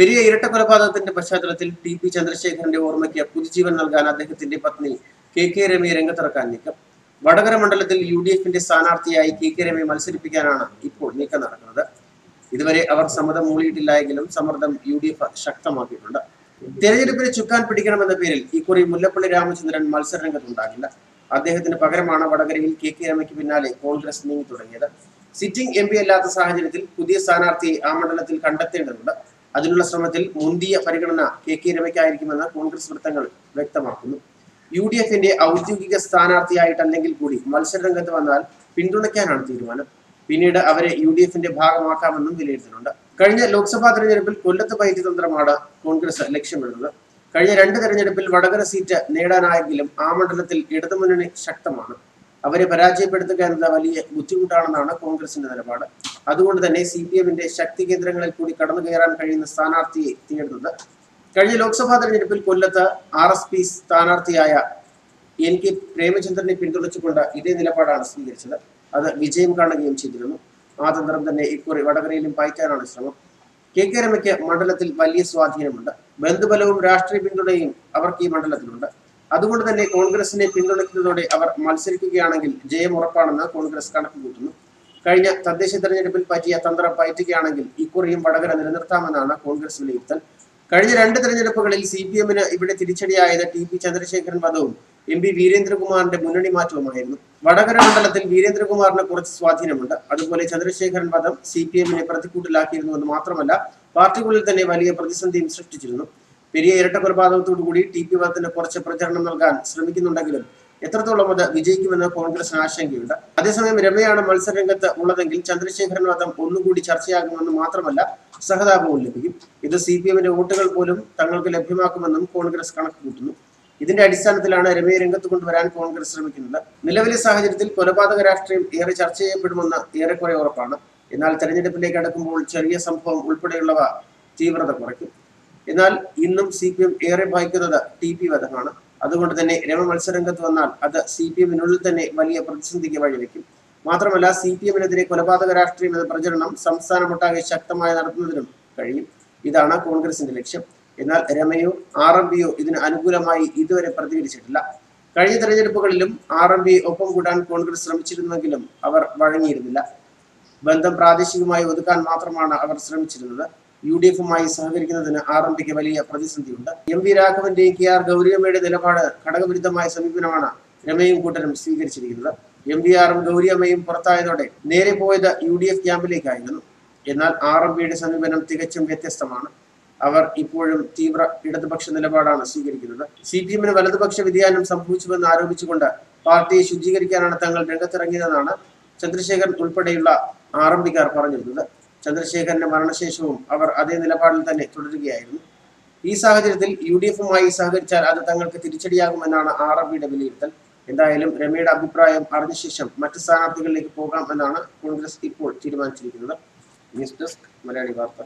പെരിയ ഇരട്ട കൊലപാതകത്തിന്റെ പശ്ചാത്തലത്തിൽ ടി പി ചന്ദ്രശേഖരന്റെ ഓർമ്മയ്ക്ക് പുതുജീവൻ നൽകാൻ അദ്ദേഹത്തിന്റെ പത്നി കെ കെ രമയെ രംഗത്തിറക്കാൻ നീക്കം. വടകര മണ്ഡലത്തിൽ യു ഡി എഫിന്റെ സ്ഥാനാർത്ഥിയായി കെ കെ രമയെ മത്സരിപ്പിക്കാനാണ് ഇപ്പോൾ നീക്കം നടക്കുന്നത്. ഇതുവരെ അവർ സമ്മതം മൂളിയിട്ടില്ലായെങ്കിലും സമ്മർദ്ദം യു ഡി എഫ് ശക്തമാക്കിയിട്ടുണ്ട്. തെരഞ്ഞെടുപ്പിന് ചുക്കാൻ പിടിക്കണമെന്ന പേരിൽ ഇക്കുറി മുല്ലപ്പള്ളി രാമചന്ദ്രൻ മത്സര രംഗത്തുണ്ടാകില്ല അദ്ദേഹത്തിന് പകരമാണ് വടകരയിൽ കെ കെ രമയ്ക്ക് പിന്നാലെ കോൺഗ്രസ് നീങ്ങി തുടങ്ങിയത്. സിറ്റിംഗ് എം അല്ലാത്ത സാഹചര്യത്തിൽ പുതിയ സ്ഥാനാർത്ഥിയെ ആ മണ്ഡലത്തിൽ കണ്ടെത്തേണ്ടതുണ്ട്. അതിനുള്ള ശ്രമത്തിൽ മുന്തിയ പരിഗണന കെ കെ രമയ്ക്കായിരിക്കുമെന്ന് കോൺഗ്രസ് വൃത്തങ്ങൾ വ്യക്തമാക്കുന്നു. യു ഡി എഫിന്റെ ഔദ്യോഗിക സ്ഥാനാർത്ഥിയായിട്ടല്ലെങ്കിൽ കൂടി മത്സരരംഗത്ത് വന്നാൽ പിന്തുണയ്ക്കാനാണ് തീരുമാനം. പിന്നീട് അവരെ യു ഡി എഫിന്റെ ഭാഗമാക്കാമെന്നും വിലയിരുത്തുന്നുണ്ട്. കഴിഞ്ഞ ലോക്സഭാ തെരഞ്ഞെടുപ്പിൽ കൊല്ലത്ത് പയറ്റി തന്ത്രമാണ് കോൺഗ്രസ് ലക്ഷ്യമിടുന്നത്. കഴിഞ്ഞ രണ്ട് തെരഞ്ഞെടുപ്പിൽ വടകര സീറ്റ് നേടാനായെങ്കിലും ആ മണ്ഡലത്തിൽ ഇടതുമുന്നണി ശക്തമാണ്. അവരെ പരാജയപ്പെടുത്തുക എന്നത് വലിയ ബുദ്ധിമുട്ടാണെന്നാണ് കോൺഗ്രസിന്റെ നിലപാട്. അതുകൊണ്ട് തന്നെ സി പി എമ്മിന്റെ ശക്തി കേന്ദ്രങ്ങളിൽ കൂടി കടന്നു കയറാൻ കഴിയുന്ന സ്ഥാനാർത്ഥിയെ തേടുന്നത്. കഴിഞ്ഞ ലോക്സഭാ തെരഞ്ഞെടുപ്പിൽ കൊല്ലത്ത് ആർ എസ് പി സ്ഥാനാർത്ഥിയായ എൻ കെ പ്രേമചന്ദ്രനെ പിന്തുണച്ചുകൊണ്ട് ഇതേ നിലപാടാണ് സ്വീകരിച്ചത്. അത് വിജയം കാണുകയും ചെയ്തിരുന്നു. ആ തന്ത്രം തന്നെ ഇക്കുറി വടകരയിലും പായിക്കാനാണ് ശ്രമം. കെ കെ രമയ്ക്ക് മണ്ഡലത്തിൽ വലിയ സ്വാധീനമുണ്ട്. ബന്ധുബലവും രാഷ്ട്രീയ പിന്തുണയും അവർക്ക് ഈ മണ്ഡലത്തിലുണ്ട്. അതുകൊണ്ട് തന്നെ കോൺഗ്രസിനെ പിന്തുണയ്ക്കുന്നതോടെ അവർ മത്സരിക്കുകയാണെങ്കിൽ ജയം ഉറപ്പാണെന്ന് കോൺഗ്രസ് കണക്കുകൂട്ടുന്നു. കഴിഞ്ഞ തദ്ദേശ തെരഞ്ഞെടുപ്പിൽ പറ്റിയ തന്ത്രം പയറ്റുകയാണെങ്കിൽ ഇക്കുറിയും വടകര നിലനിർത്താമെന്നാണ് കോൺഗ്രസ് വിലയിരുത്തൽ. കഴിഞ്ഞ രണ്ട് തെരഞ്ഞെടുപ്പുകളിൽ സി പി എമ്മിന് ഇവിടെ തിരിച്ചടിയായത് ടി പി ചന്ദ്രശേഖരൻ വധവും എം പി വീരേന്ദ്രകുമാറിന്റെ മുന്നണി മാറ്റവുമായിരുന്നു. വടകര മണ്ഡലത്തിൽ വീരേന്ദ്രകുമാറിന് കുറച്ച് സ്വാധീനമുണ്ട്. അതുപോലെ ചന്ദ്രശേഖരൻ വധം സി പി എമ്മിനെ പ്രതിക്കൂട്ടിലാക്കിയിരുന്നുവെന്ന് മാത്രമല്ല പാർട്ടിക്കുള്ളിൽ തന്നെ വലിയ പ്രതിസന്ധിയും സൃഷ്ടിച്ചിരുന്നു. പെരിയ ഇരട്ട കൊലപാതകത്തോടുകൂടി ടി പി വധത്തിന് കുറച്ച് പ്രചരണം നൽകാൻ ശ്രമിക്കുന്നുണ്ടെങ്കിലും എത്രത്തോളം അത് വിജയിക്കുമെന്ന് കോൺഗ്രസിന് ആശങ്കയുണ്ട്. അതേസമയം രമയാണ് മത്സരരംഗത്ത് ഉള്ളതെങ്കിൽ ചന്ദ്രശേഖരൻ വധം ഒന്നുകൂടി ചർച്ചയാകുമെന്ന് മാത്രമല്ല സഹതാപവും ലഭിക്കും. ഇത് സി പി എമ്മിന്റെ വോട്ടുകൾ പോലും തങ്ങൾക്ക് ലഭ്യമാക്കുമെന്നും കോൺഗ്രസ് കണക്ക് കൂട്ടുന്നു ഇതിന്റെ അടിസ്ഥാനത്തിലാണ് രമയെ രംഗത്ത് കൊണ്ടുവരാൻ കോൺഗ്രസ് ശ്രമിക്കുന്നത്. നിലവിലെ സാഹചര്യത്തിൽ കൊലപാതക രാഷ്ട്രീയം ഏറെ ചർച്ച ചെയ്യപ്പെടുമെന്ന് ഏറെക്കുറെ ഉറപ്പാണ്. എന്നാൽ തെരഞ്ഞെടുപ്പിലേക്ക് അടുക്കുമ്പോൾ ചെറിയ സംഭവം ഉൾപ്പെടെയുള്ളവ തീവ്രത കുറയ്ക്കും. എന്നാൽ ഇന്നും സി പി എം ഏറെ ഭയക്കുന്നത് ടി പി വധമാണ്. അതുകൊണ്ട് തന്നെ രമ മത്സരരംഗത്ത് വന്നാൽ അത് സി പി എമ്മിനുള്ളിൽ തന്നെ വലിയ പ്രതിസന്ധിക്ക് വഴിവെക്കും. മാത്രമല്ല സി പി എമ്മിനെതിരെ കൊലപാതക രാഷ്ട്രീയം എന്ന പ്രചരണം സംസ്ഥാനമൊട്ടാകെ ശക്തമായി നടത്തുന്നതിനും കഴിയും. ഇതാണ് കോൺഗ്രസിന്റെ ലക്ഷ്യം. എന്നാൽ രമയോ ആർ എം പിയോ ഇതിന് അനുകൂലമായി ഇതുവരെ പ്രതികരിച്ചിട്ടില്ല. കഴിഞ്ഞ തെരഞ്ഞെടുപ്പുകളിലും ആർ എം പി ഒപ്പം കൂടാൻ കോൺഗ്രസ് ശ്രമിച്ചിരുന്നെങ്കിലും അവർ വഴങ്ങിയിരുന്നില്ല. ബന്ധം പ്രാദേശികമായി ഒതുക്കാൻ മാത്രമാണ് അവർ ശ്രമിച്ചിരുന്നത്. യു ഡി എഫുമായി സഹകരിക്കുന്നതിന് ആർ എം പിക്ക് വലിയ പ്രതിസന്ധിയുണ്ട്. എം വി രാഘവന്റെയും കെ ആർ ഗൗരിയമ്മയുടെ നിലപാട് ഘടകവിരുദ്ധമായ സമീപനമാണ് രമയും കൂട്ടരും സ്വീകരിച്ചിരിക്കുന്നത്. എം വി ആറും ഗൗരിയമ്മയും പുറത്തായതോടെ നേരെ പോയത് യു ഡി എഫ് ക്യാമ്പിലേക്കായിരുന്നു. എന്നാൽ ആർ എം പിയുടെ സമീപനം തികച്ചും വ്യത്യസ്തമാണ്. അവർ ഇപ്പോഴും തീവ്ര ഇടതുപക്ഷ നിലപാടാണ് സ്വീകരിക്കുന്നത്. സി പി എമ്മിന് വലതുപക്ഷ വ്യതിയാനം സംഭവിച്ചുവെന്ന് ആരോപിച്ചുകൊണ്ട് പാർട്ടിയെ ശുചീകരിക്കാനാണ് തങ്ങൾ രംഗത്തിറങ്ങിയതെന്നാണ് ചന്ദ്രശേഖരൻ ഉൾപ്പെടെയുള്ള ആർ എം പിക്കാർ പറഞ്ഞിരുന്നത്. ചന്ദ്രശേഖരന്റെ മരണശേഷവും അവർ അതേ നിലപാടിൽ തന്നെ തുടരുകയായിരുന്നു. ഈ സാഹചര്യത്തിൽ യു ഡി എഫുമായി സഹകരിച്ചാൽ അത് തങ്ങൾക്ക് തിരിച്ചടിയാകുമെന്നാണ് ആർ എം പിയുടെ വിലയിരുത്തൽ. എന്തായാലും രമയുടെ അഭിപ്രായം അറിഞ്ഞ ശേഷം മറ്റ് സ്ഥാനാർത്ഥികളിലേക്ക് പോകാം എന്നാണ് കോൺഗ്രസ് ഇപ്പോൾ തീരുമാനിച്ചിരിക്കുന്നത്. ന്യൂസ് ഡെസ്ക് മലയാളി വാർത്ത.